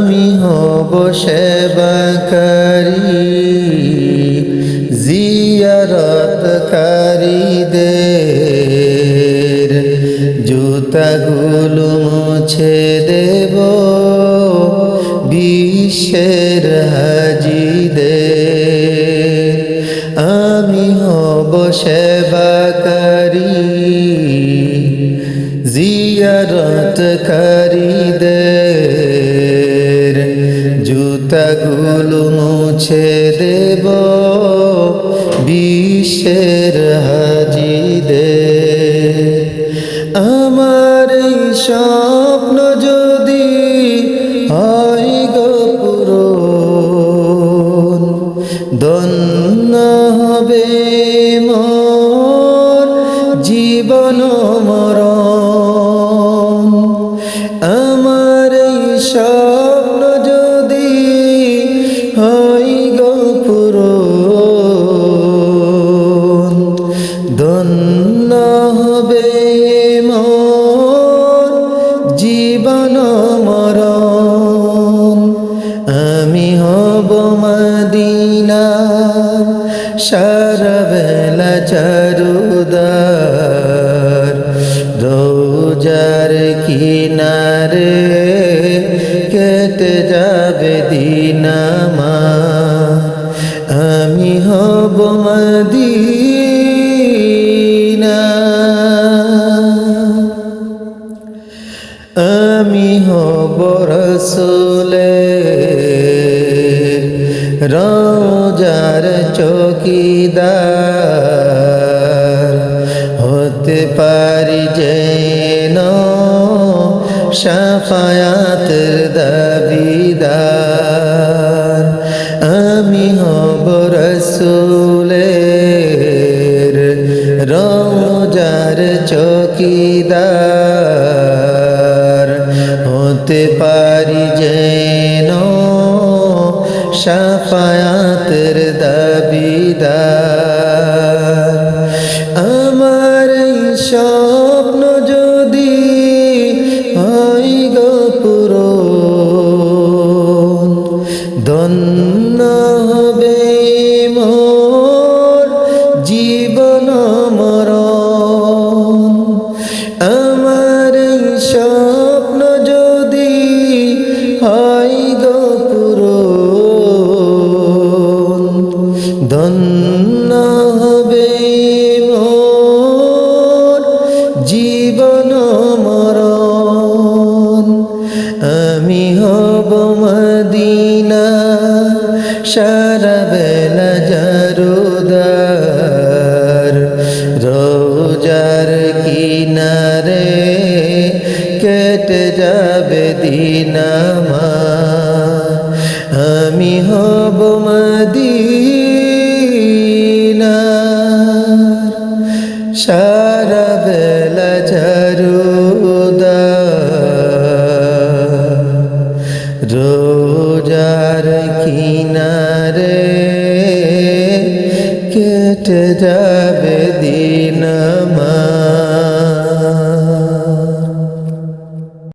আমি হব সেবাকারী জিয়ারতকারীদের জুতাগুলো মুছে দেব বিশ্বের হাজিদের। আমি হব সেবাকারী জিয়ারতকারীদের জুতাগুলো মুছে দেব বিশ্বের হাজিদের। আমার এই স্বপ্ন যদি হয় গপুর দন্ন হবে মোর সারা বেলা চারুদার, রোজার কিনারে কেটে যাবে দিন আমার। আমি হব মদিনা। আমি হব রসুলে রোজার চৌকিদার হতে পারি যেন সাফায়াতের দাবিদার। আমি হব রসুলের রোজার চৌকিদার। স্বপ্ন যদি হয় গপুর দন্ন হবে সারা বেলা জারুদার রোজার কিনারে কেটে যাবে দিন আমার। আমি হব মদিনা সারা কিনারে কেটে যাবে দিন আমার